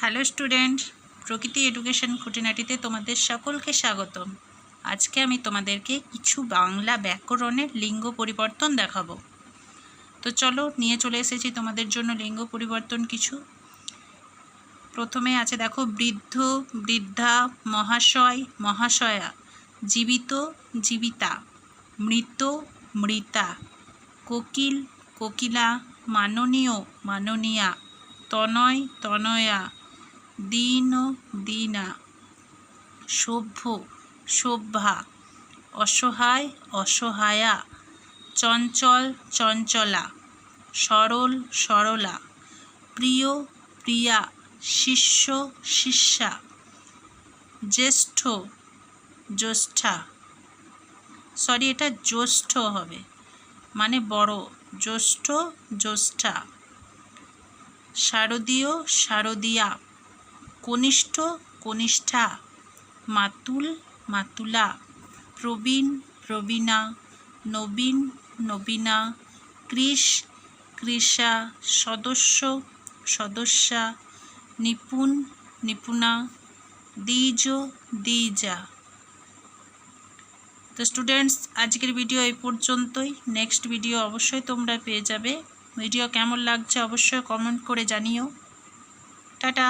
Hello student, Prakriti education খুঁটিনাটিতে তোমাদের সকলকে স্বাগতম। আজকে আমি তোমাদেরকে কিছু বাংলা ব্যাকরণের লিঙ্গ পরিবর্তন দেখাবো। তো চলো, নিয়ে চলে এসেছি তোমাদের জন্য লিঙ্গ পরিবর্তন কিছু। প্রথমে আছে দেখো, বৃদ্ধ, বৃদ্ধা, মহাশয়, মহাশয়া, জীবিত, জীবিতা, মৃত, মৃতা, কোকিল, কোকিলা, মাননীয়, মাননীয়া, তনয়, তনয়া দীন দীনা, সভ্য, সভ্যা, অসহায়, অসহায়া, চঞ্চল, চঞ্চলা, সরল, সরলা, প্রিয়, প্রিয়া, শিষ্য, শিষ্যা, জ্যেষ্ঠ, জ্যেষ্ঠা। সরি এটা জ্যৈষ্ঠ হবে মানে বড়, জ্যৈষ্ঠ, জ্যেষ্ঠা। শারদীয়, শারদীয়া। কনিষ্ঠ কনিষ্ঠা মাতুল মাতুলা প্রবীণ প্রবীণা নবীন নবীনা কৃষ কৃষা সদস্য সদস্যা নিপুণ নিপুণা দ্বিজ দ্বিজা। তো স্টুডেন্টস আজকের ভিডিও এই পর্যন্তই। নেক্সট ভিডিও অবশ্যই তোমরা পেয়ে যাবে। ভিডিও কেমন লাগছে অবশ্যই কমেন্ট করে জানিও। টাটা।